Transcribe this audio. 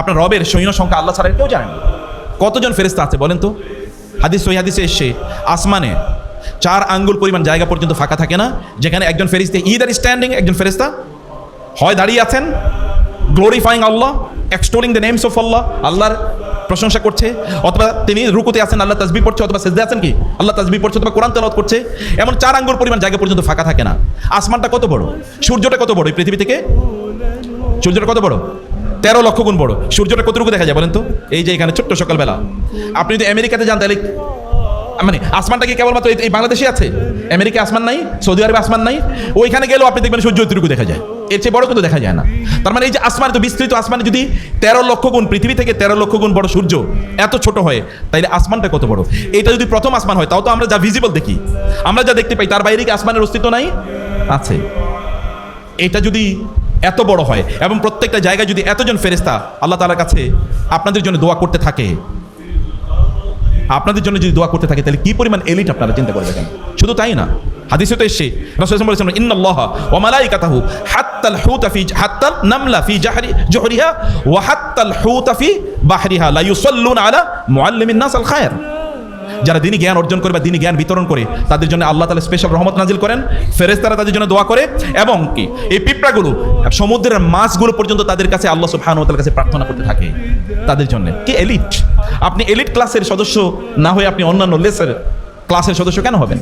আপনার রবের সৈন্য সংখ্যা আল্লাহ ছাড়া কেউ জানে না। কতজন ফেরেস্তা আছে বলেন তো? হাদিস সহি, হাদিসে এসছে আসমানে চার আঙ্গুল পরিমাণ জায়গা পর্যন্ত ফাঁকা থাকে না, যেখানে একজন ফেরিস্তা ইদার স্ট্যান্ডিং একজন ফেরিস্তা হয় দাঁড়িয়ে আছেন glorifying Allah extolling the names of Allah আল্লাহর প্রশংসা করছে, অথবা তিনি রুকুতে আছেন, আল্লাহ তাসবি পড়ছে, অথবা সেজদে আছেন কি? আল্লাহ তাসবি পড়ছে অথবা কোরআন তেলাওয়াত করছে, এমন চার আঙ্গুল পরিমাণ জায়গা পর্যন্ত ফাঁকা থাকে না। আসমানটা কত বড়? সূর্যটা কত বড়? এই পৃথিবী থেকে? সূর্যটা কত বড়? তেরো লক্ষ গুণ বড়। সূর্যটা কতটুকু দেখা যায় বলেন তো? এই যে এখানে ছোট্ট সকালবেলা। আপনি যদি আমেরিকাতে যান তাহলে মানে আসমানটা কি কেবলমাত্র এই- বাংলাদেশে আছে? আমেরিকা আসমান নাই, সৌদি আরবে আসমান নাই। ওইখানে গেলেও আপনি দেখবেন সূর্য এতটুকু দেখা যায়। এর চেয়ে বড় কিন্তু দেখা যায় না। তার মানে এই যে আসমান তো বিস্তৃত আসমানে যদি তেরো লক্ষ গুণ, পৃথিবী থেকে তেরো লক্ষ গুণ বড় সূর্য এত ছোট হয়, তাইলে আসমানটা কত বড়? এটা যদি প্রথম আসমান হয়, তাও তো আমরা যা ভিজিবল দেখি। আমরা যা দেখতে পাই, তার বাইরে কি আসমানের অস্তিত্ব নাই? আছে। এটা যদি এত বড় হয় এবং প্রত্যেকটা জায়গায় যদি এতজন ফেরেস্তা আল্লাহ তালার কাছে আপনাদের জন্য দোয়া করতে থাকে, আপনাদের জন্য যদি দোয়া করতে থাকে, তাহলে কি পরিমাণ এলিট আপনারা চিন্তা করে দেখেন শুধু তাই না, হাদিসে তো এসছে, রাসূল বলেছেন, ইন্নাল্লাহ ওয়া মালাইকাতাহু হাত্তাল হুতা ফি হাত্তাল নামলা ফি জাহরি, জুহরিহা, ওয়া হাত্তাল হুতা ফি বাহরিহা, লা ইউসাল্লুনা আলা মুআল্লিমিন নাস আল খায়র যারা দিনী জ্ঞান অর্জন করে বা দিনী জ্ঞান বিতরণ করে, তাদের জন্য আল্লাহ তালা স্পেশাল রহমত নাজিল করেন। ফেরেজ তারা তাদের জন্য দোয়া করে এবং কি, এই পিঁপড়াগুলো, সমুদ্রের মাছগুলো পর্যন্ত তাদের কাছে আল্লাহ সুবহানাহু কাছে প্রার্থনা করতে থাকে। তাদের জন্য। কি এলিট আপনি এলিট ক্লাসের সদস্য না হয়ে আপনি অন্যান্য লেসের ক্লাসের সদস্য কেন হবেন?